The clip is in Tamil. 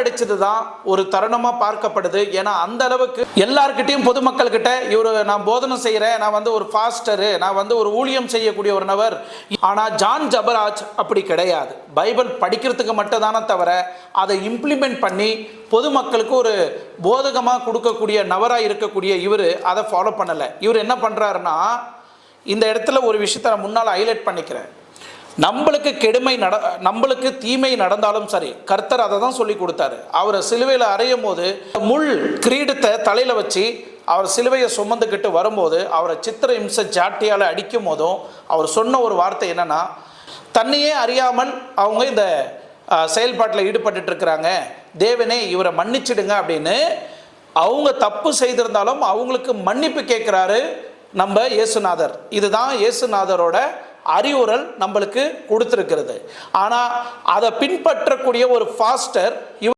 அடிச்சது தான் ஒரு தருணமா பார்க்கப்படுது. ஏன்னா அந்த அளவுக்கு எல்லார்கிட்டையும் பொதுமக்கள் கிட்ட இவர் நான் போதனை செய்கிறேன் நான் வந்து ஒரு ஃபாஸ்டரு நான் வந்து ஒரு ஊழியம் செய்யக்கூடிய ஒரு நபர். ஆனா ஜான் ஜபராஜ் அப்படி கிடையாது. பைபிள் படிக்கிறதுக்கு மட்டும் தானே தவிர அதை இம்ப்ளிமெண்ட் பண்ணி பொதுமக்களுக்கு ஒரு போதகமாக கொடுக்கக்கூடிய நபராக இருக்கக்கூடிய இவர் அதை ஃபாலோ பண்ணலை. இவர் என்ன பண்ணுறாருன்னா இந்த இடத்துல ஒரு விஷயத்தை நான் முன்னால் ஹைலைட் பண்ணிக்கிறேன். நம்மளுக்கு கெடுமை நட நம்மளுக்கு தீமை நடந்தாலும் சரி கர்த்தர் அதை தான் சொல்லி கொடுத்தாரு. அவரை சிலுவையில் அறையும் போது முள் கிரீடத்தை தலையில் வச்சு அவர் சிலுவையை சுமந்துக்கிட்டு வரும்போது அவரை சித்திர இம்ச ஜாட்டியால் அடிக்கும் போதும் அவர் சொன்ன ஒரு வார்த்தை என்னன்னா தன்னையே அறியாமல் அவங்க இந்த செயல்பாட்டில் ஈடுபட்டு இருக்கிறாங்க. தேவனே இவரை மன்னிச்சிடுங்க அப்படின்னு அவங்க தப்பு செய்திருந்தாலும் அவங்களுக்கு மன்னிப்பு கேட்குறாரு நம்ம இயேசுநாதர். இதுதான் இயேசுநாதரோட அறிவுரல் நம்மளுக்கு கொடுத்துருக்கிறது. ஆனால் அதை பின்பற்றக்கூடிய ஒரு ஃபாஸ்டர் இவ